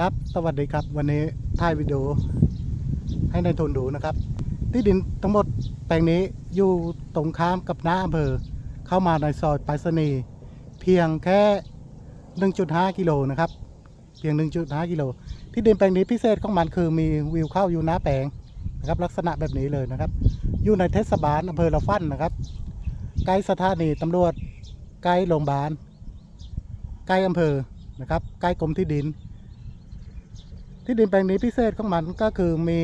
ครับ สวัสดีครับ วันนี้ถ่ายวิดีโอให้ในายทุนดูนะครับ ที่ดินทั้งหมดแปลงนี้อยู่ตรงข้ามกับหน้าอำเภอ เข้ามาในซอยไปรษณีย์เพียงแค่ 1.5 กิโลนะครับ เพียง 1.5 กิโล ที่ดินแปลงนี้พิเศษของมันคือมีวิวเข้าอยู่หน้าแปลงนะครับ ลักษณะแบบนี้เลยนะครับ อยู่ในเทศบาลอำเภอละฟันนะครับ ใกล้สถานีตำรวจ ใกล้โรงพยาบาล ใกล้อำเภอ นะครับ ใกล้กรมที่ดิน ที่ดินแปลงนี้พิเศษของมันก็คือมี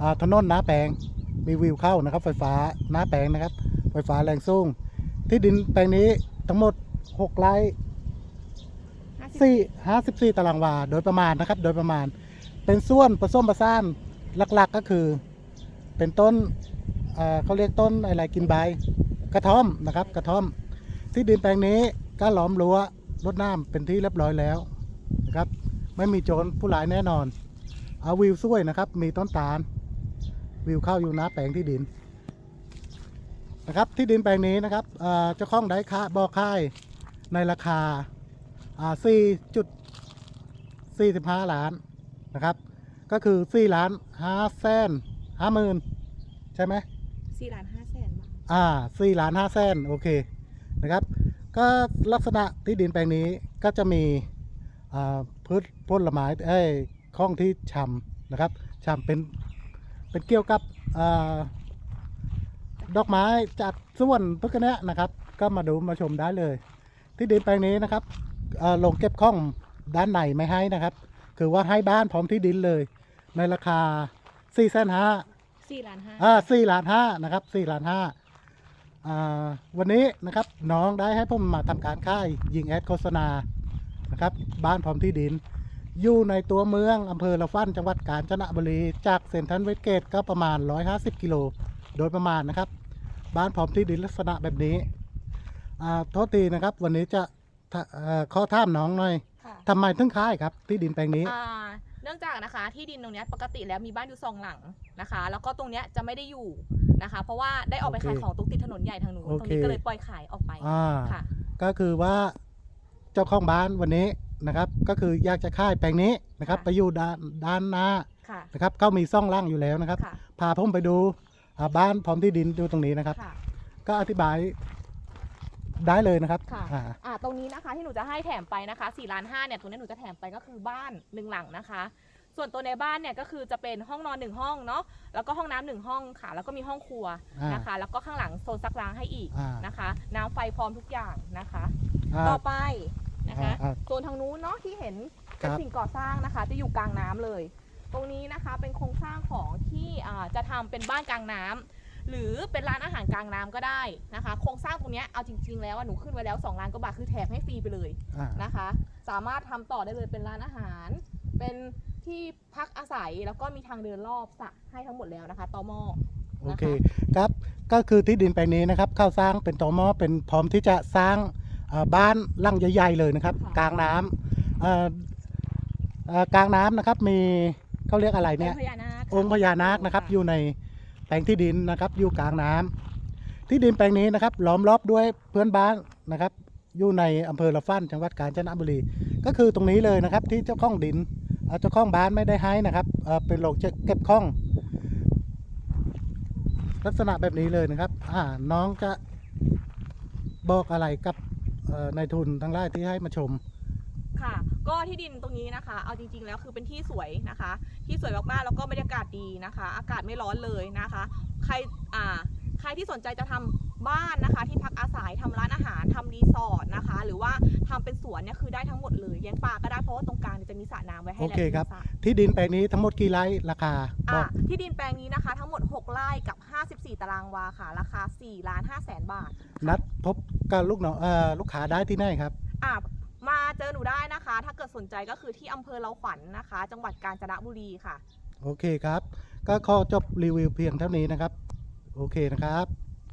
อ่าถนนหน้าแปลงมีวิวเข้านะครับ ไฟฟ้าหน้าแปลงนะครับ ไฟฟ้าแรงสูงที่ดินแปลงนี้ทั้งหมด6ไร่สี่ห้าสิบสี่ตารางวาโดยประมาณนะครับ โดยประมาณ เป็นส่วนผสมผสานหลักๆก็คือ เป็นต้นเอ่อเขาเรียกต้นอะไรกินใบกระท่อมนะครับ กระท่อม ที่ดินแปลงนี้ก็ล้อมรั้วรดน้ำเป็นที่เรียบร้อยแล้วนะครับ ไม่มีโจรผู้ร้ายแน่นอน เอาวิวสวยนะครับ มีต้นตาล วิวเข้าอยู่หน้าแปลงที่ดิน นะครับที่ดินแปลงนี้นะครับเอ่อเจ้าของได้ค่าบอกค่ายในราคาอ่าสี่จุดสี่สิบห้าล้านนะครับ ก็คือสี่ล้านห้าแสนห้าหมื่นใช่ไหมสี่ล้านห้าแสนบาทอ่าสี่ล้านห้าแสนโอเคนะครับ ก็ลักษณะที่ดินแปลงนี้ก็จะมีอ่า พืชผลไม้เอ้ยข้องที่ชำนะครับชำเป็นเป็นเกี่ยวกับอ่าดอกไม้จัดส่วนพวกเนี้ยนะครับ ก็มาดูมาชมได้เลย ที่ดินแปลงนี้นะครับเอ่อลงเก็บข้องด้านในไม่ให้นะครับ คือว่าให้บ้านพร้อมที่ดินเลย ในราคา4ี่แสนห้าสี่ล้านห้าอ่าสี่ล้านห้านะครับสี่ล้านห้าอ่าวันนี้นะครับน้องได้ให้ผมมาทำการค่ายยิงแอดโฆษณา นะครับ บ้านพร้อมที่ดิน อยู่ในตัวเมืองอำเภอละฟันจังหวัดกาญจนบุรี จากเซ็นทรัลเวสเกตก็ประมาณ 150 กิโลโดยประมาณนะครับ บ้านพร้อมที่ดินลักษณะแบบนี้อ่าโทษทีนะครับ วันนี้จะถ้าเอ่อข้อถามน้องหน่อยค่ะทำไมถึงค่ายครับ ที่ดินแปลงนี้ อ่าเนื่องจากนะคะที่ดินตรงเนี้ยปกติแล้วมีบ้านอยู่สองหลังนะคะ แล้วก็ตรงเนี้ยจะไม่ได้อยู่นะคะ เพราะว่าได้ออกไปโอเคขายของตรงติดถนนใหญ่ทางนู้นโอตรงเคนี้ก็เลยปล่อยขายออกไปอ่าค่ะ ก็คือว่า เจ้าของบ้านวันนี้นะครับ ก็คืออยากจะค่ายแปลงนี้นะครับ ค่ะ ไปอยู่ด้านด้านหน้าค่ะ นะครับเขามีซ่องล่างอยู่แล้วนะครับ ค่ะ พาผมไปดูอ่าบ้านพร้อมที่ดินอยู่ตรงนี้นะครับ ค่ะ ก็อธิบายได้เลยนะครับค่ะ อ่า อ่าตรงนี้นะคะที่หนูจะให้แถมไปนะคะ4ล้าน5เนี่ยตรงนี้หนูจะแถมไปก็คือบ้านหนึ่งหลังนะคะ ส่วนตัวในบ้านเนี่ยก็คือจะเป็นห้องนอนหนึ่งห้องเนาะแล้วก็ห้องน้ำหนึ่งห้องค่ะ แล้วก็มีห้องครัวอ่านะคะ แล้วก็ข้างหลังโซนซักล้างให้อีกอ่านะคะ น้ำไฟพร้อมทุกอย่างนะคะอ่าต่อไปนะคะอ่าโซนทางนู้นเนาะที่เห็นครัเป็นบสิ่งก่อสร้างนะคะ จะอยู่กลางน้ำเลย ตรงนี้นะคะเป็นโครงสร้างของที่อ่าจะทำเป็นบ้านกลางน้ำหรือเป็นร้านอาหารกลางน้ำก็ได้นะคะ โครงสร้างตรงเนี้ยเอาจริง ๆ แล้วอะหนูขึ้นไว้แล้ว2ล้านกว่าบาทคือแถมให้ฟรีไปเลยอ่า นะคะ สามารถทำต่อได้เลยเป็นร้านอาหาร เป็น ที่พักอาศัยแล้วก็มีทางเดินรอบสระให้ทั้งหมดแล้วนะคะตอมอโอเคครับ ก็คือที่ดินแปลงนี้นะครับเข้าสร้างเป็นตอมอเป็นพร้อมที่จะสร้างอ่าบ้านหลังใหญ่ ๆ เลยนะครับ กลางน้ำเอ่อเอ่อกลางน้ำนะครับมีเขาเรียกอะไรองเนี่ยค์พญานาคองค์พญานาคนะครับอยู่ในแปลงที่ดินนะครับอยู่กลางน้ำที่ดินแปลงนี้นะครับล้อมรอบด้วยเพื่อนบ้านนะครับ อยู่ในอำเภอละฟันจังหวัดกาญจนบุรี ก็คือตรงนี้เลยนะครับที่เจ้าของดิน เจ้าของบ้านไม่ได้ให้นะครับเป็นโหลกเก็บข้อง ลักษณะแบบนี้เลยนะครับอ่าน้องจะบอกอะไรกับนายทุนทั้งหลายที่ให้มาชมค่ะ ก็ที่ดินตรงนี้นะคะ เอาจริง ๆ แล้วคือเป็นที่สวยนะคะ ที่สวยมากๆแล้วก็บรรยากาศดีนะคะ อากาศไม่ร้อนเลยนะคะ ใครอ่าใครที่สนใจจะทำบ้านนะคะ ที่พักอาศัยทำร้านอาหารทำรีสอร์ทนะคะ หรือว่า ทำเป็นสวนเนี่ยคือได้ทั้งหมดเลยเลี้ยงปลาก็ได้เพราะว่าตรงกลางเนี่ยจะมีสระน้ำไว้ให้โอเคครับ และมีสระที่ดินแปลงนี้ทั้งหมดกี่ไร่ราคาบอะอกที่ดินแปลงนี้นะคะ ทั้งหมด 6ไร่กับ 54 ตารางวาค่ะ ราคา4ล้าน5แสนบาท นัดพบกับลูกน้องเอ่อลูกค้าได้ที่ไหนครับ อะมาเจอหนูได้นะคะ ถ้าเกิดสนใจก็คือที่อำเภอเราขวัญนะคะ จังหวัดกาญจนบุรีค่ะ โอเคครับ ก็ขอจบรีวิวเพียงเท่านี้นะครับ โอเคนะครับ